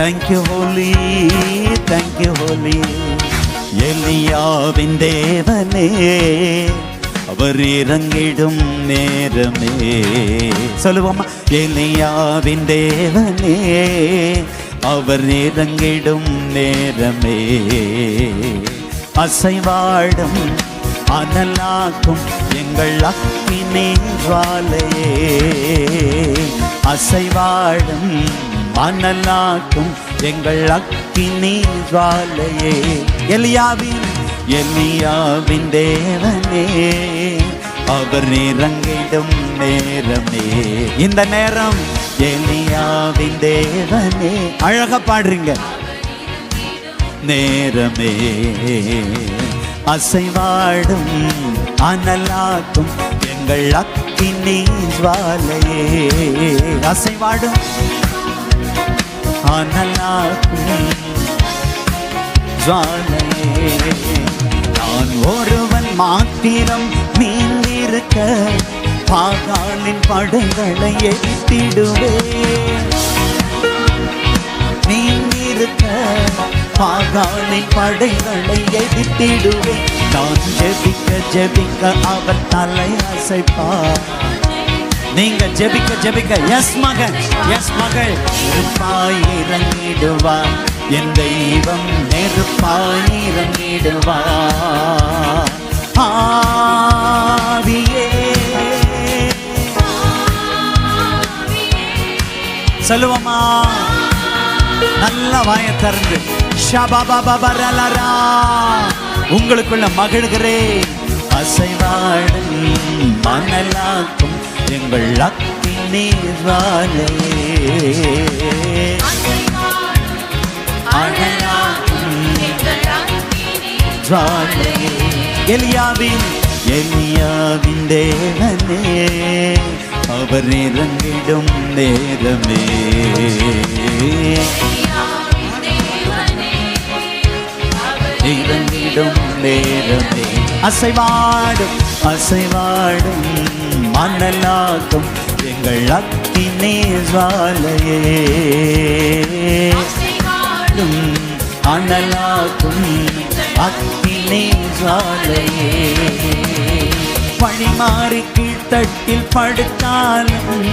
Thank you Holi thank you Holi எலியாவின் தேவனே அவர் இறங்கிடும் நேரமே சொல்லுவோமா எலியாவின் தேவனே அவர் இறங்கிடும் நேரமே அசைவாடும் அனலாக்கும் எங்கள் அக்கினே ஜுவாலையே அசைவாடும் மணலாக்கும் எங்கள் அக்கினி ஜுவாலையே. எலியாவின் எலியாவின் தேவனே. அவர் இறங்கிடும் நேரமே. இந்த நேரம் எலியாவின் தேவனே. அழகா பாடுறீங்க. நேரமே. அசைவாடும் அனலாக்கும் எங்கள் அக்கினி ஜுவாலையே. அசைவாடும் அனலாக்கும் ஜாலையே நான் ஒருவன் மாத்திரம் மீந்திருக்க பாகாலின் படங்களை எதிர்த்திடுவேன் நீந்திருக்க பாகாலின் படைகளை எதிர்த்திடுவேன் நான் ஜெபிக்க ஜெபிக்க அவர் தலை அசைப்பார். நீங்க ஜெபிக்க ஜெபிக்க. எஸ் மகன். எஸ் மகள். நெருப்பாய் இறங்கிடுவா. என் தெய்வம் நெருப்பாய் இறங்கிடுவா. ஆவியே. சொல்லுவோமா நல்ல வாய திறந்து. உங்களுக்குள்ள மகிழ்கிறேன். அசைவாடும் மணலாக்கும் எங்கள் அக்கினி நீராலே அனலாக்கும் எலியாவின் எலியாவின் தேவனே. அவர் இறங்கிடும் நேரமே. இறங்கிடும் நேரமே. அசைவாடும் அசைவாடும். மணலாக்கும் எங்கள் அக்கினே ஜுவாலையே. அனலாக்கும் அக்கினே ஜுவாலையே. பணிமாறி கீழ்த்தட்டில் படுத்தாலும்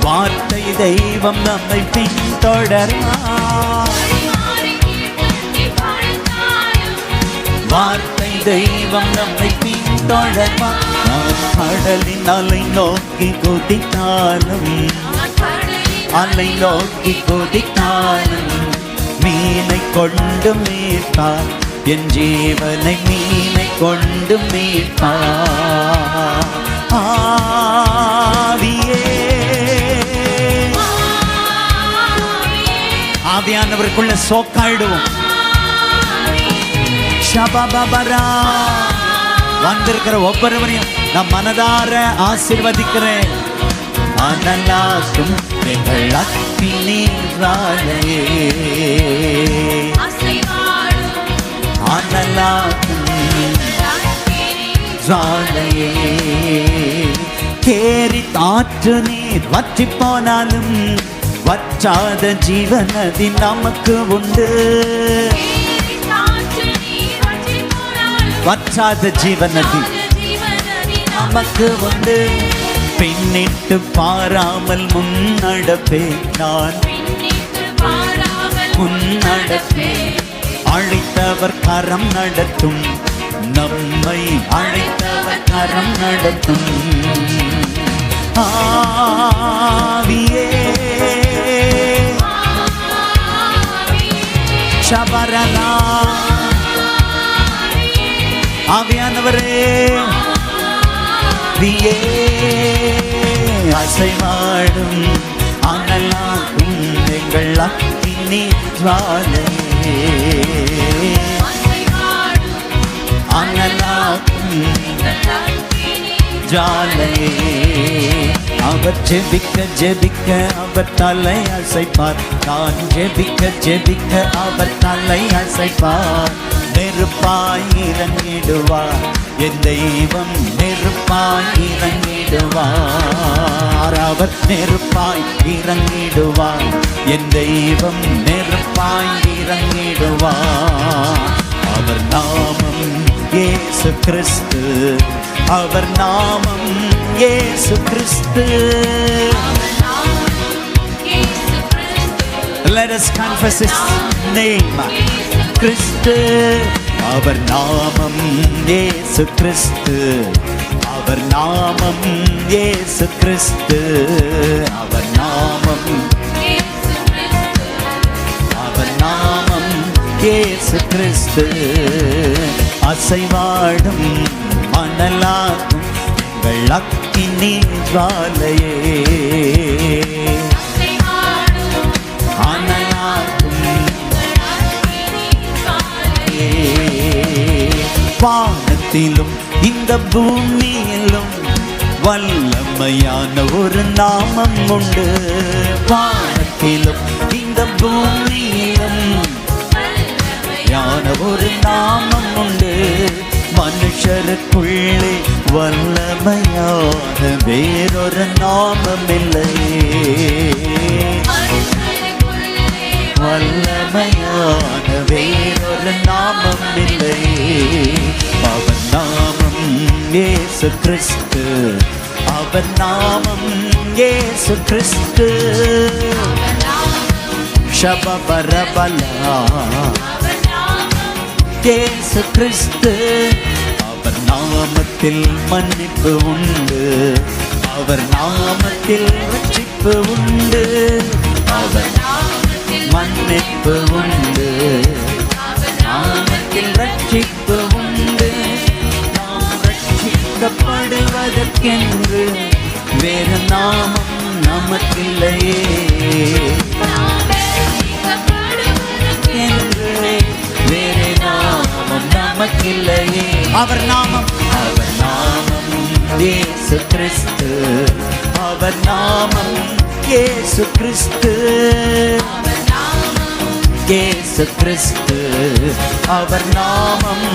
வார்த்தை தெய்வம் நம்மை பின்தொடர்வார். வார்த்தை தெய்வம் நம்மை பின்தொடர்வார். கடலின் அலை நோக்கி குதித்தாலும் அலை நோக்கி குதித்தாலும் மீனை கொண்டு மீட்பார். என் ஜீவனை மீனை கொண்டு மீட்பார். ஆவியே. ஆவியானவருக்குள்ள சோக்காயிடுவோம். ஷபபபரா. வந்திருக்கிற ஒவ்வொருவரையும் நான் மனதார ஆசிர்வதிக்கிறேன். அனலாக்கும் எங்கள் அக்கினி ஜுவாலையே. கேரி தாற்று நீர் வற்றி போனாலும் வற்றாத ஜீவனதி நமக்கு உண்டு. வற்றாத ஜீவனதி நமக்கு வந்து பின்னிட்டு பாராமல் முன்னடப்பே நான். முன்னடப்பே. அழைத்தவர் கரம் நடத்தும். நம்மை அழைத்தவர் கரம் நடத்தும். ஆவியே. சபரலா ஆவியானவரே நீயே. அசைவாடும் அனலாக்கும் எங்கள் அக்கினி ஜுவாலையே அனலாக்கும் ஜாலையே அவர் ஜெபிக்க ஜெபிக்க அவர் தலை அசைப்பார். நான் ஜெபிக்க ஜெபிக்க அவர் தலை அசைப்பார். நெருப்பாயிரங்கிடுவார். என் தெய்வம் நெருப்பாய் இறங்கிடுவார் அவர் நெருப்பாய் இறங்கிடுவார் என் தெய்வம் நெருப்பாய் இறங்கிடுவார் அவர் நாமம் ஏசு கிறிஸ்து. அவர் நாமம் ஏசு கிறிஸ்து. Let us confess his name. கிறிஸ்து அவர் நாமம் ஏசு கிறிஸ்து. அவர் நாமம் ஏசு கிறிஸ்து அவர் நாமம் அவர் நாமம் ஏசு கிறிஸ்து. அசைவாடும் மணலாகும் எங்கள் அக்கினி ஜாலையே வானத்திலும் இந்த பூமியிலும் வல்லமையான ஒரு நாமம் உண்டு. வானத்திலும் இந்த பூமியிலும் யான ஒரு நாமம் உண்டு. மனுஷருக்குள்ளே வல்லமையான வேறொரு நாமம் இல்லை. இயேசு கிறிஸ்து அவன் நாமம் இயேசு கிறிஸ்து ஷபபரபலா இயேசு கிறிஸ்து அவர் நாமத்தில் மன்னிப்பு உண்டு. அவர் நாமத்தில் ரட்சிப்பு உண்டு. அவர் மன்னிப்பு உண்டு. நாமத்தில் ரட்சிப்பு ரட்சிக்கப்படுவதற்கென்று வேறு நாமம் நமக்கில்லையே. என்று வேறு நாமம் நமக்கில்லையே. அவர் நாமம். அவர் நாமம் இயேசு கிறிஸ்து. அவர் நாமம் இயேசு கிறிஸ்து. இயேசு கிறிஸ்து அவர் நாமம்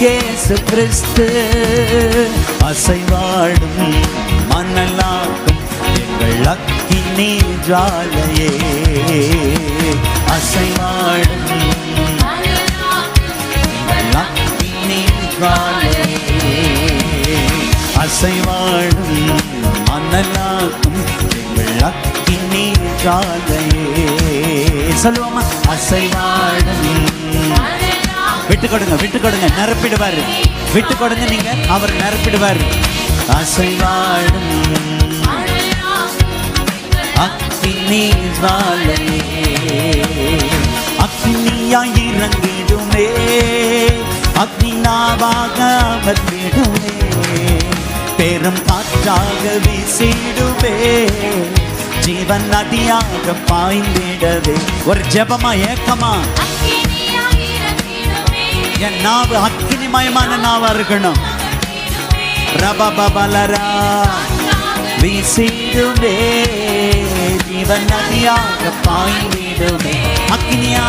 இயேசு கிறிஸ்து அசைவாடும் மணலாக்கும் எங்கள் அக்கினி ஜாலையே அசைவாடும் எங்கள் அக்கினி ஜாலையே அசைவாடும் மணலாக்கும் எங்கள் அக்கினி ஜாலையே சொல்லுவோமா அசைவாடும் விட்டு கொடுங்க விட்டு கொடுங்க நிரப்பிடுவாரு. விட்டு கொடுங்க நீங்க அவர் நிரப்பிடுவாரு. அசைவாடும் அக்னி ஜுவாலையே அக்னியாய் இறங்கிடுமே. அக்னினாவாக பெரும் காற்றாக வீசிடுவே. ஜீவன் நதியாக பாய்ந்திடவே. ஒரு ஜபமா ஏக்கமா? என் நாவு அக்னிமயமான நாவா இருக்கணும். ரபபலரா வீசிடுவே. ஜீவன் நதியாக பாய்ந்திடுவே. அக்னியா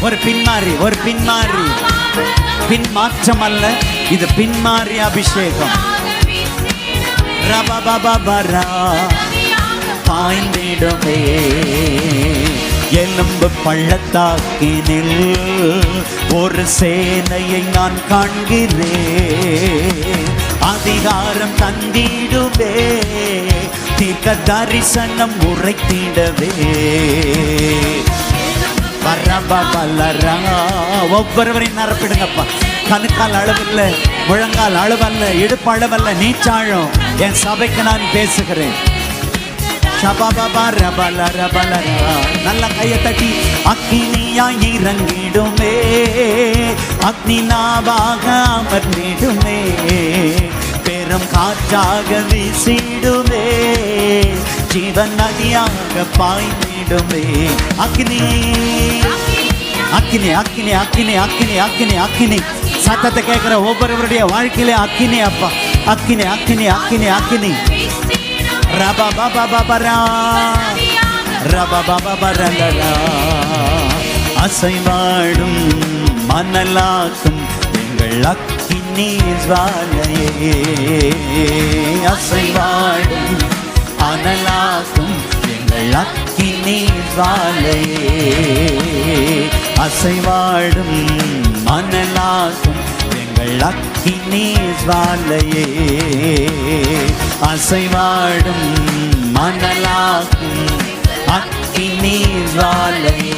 ஒரு பின்மாறி ஒரு பின்மாறி. பின் மாற்றம் அல்ல இது பின்மாறி அபிஷேகம். பாய்ந்திடுமே. எலும்பு பள்ளத்தாக்கினில் ஒரு சேனையை நான் காண்கிறேன். அதிகாரம் தந்திடுவே தீர்க்க தரிசனம் உரைத்திடவே. ஒவ்வொருவரையும் நிரப்பிடுங்கப்பா. கணுக்கால் அளவில்ல முழங்கால் அளவல்ல இடுப்பு அளவல்ல நீச்சாழும் என் சபைக்கு நான் பேசுகிறேன். ரபல நல்ல கையை தட்டி அக்னியா இறங்கிடுமே. அக்னி நாவாக அமர்ந்திடுமே. பெரும் காற்றாக வீசிடுமே. ஜீவன் நதியாக பாய்ந்திடுமே அக்னி அக்கினி அக்கினி அக்கினி அக்கினி அக்கினி அக்கினி. சத்தத்தை கேட்குற ஒவ்வொருவருடைய வாழ்க்கையிலே அக்கினி அப்பா. அக்கினி அக்கினி அக்கினி அக்கினி. ரபா பாபா பாபரா ரபா பாபா பரலரா அசைவாடும் மணலாக்கும் எங்கள் அக்கினி ஜுவாலையே. அசைவாடும் அனலாக்கும் அழக்கினே அக்கினி அசைவாடும் மணலாகும் எங்கள் அக்கினே வாழையே அசைவாடும் மணலாகும் அக்கினே வாழையே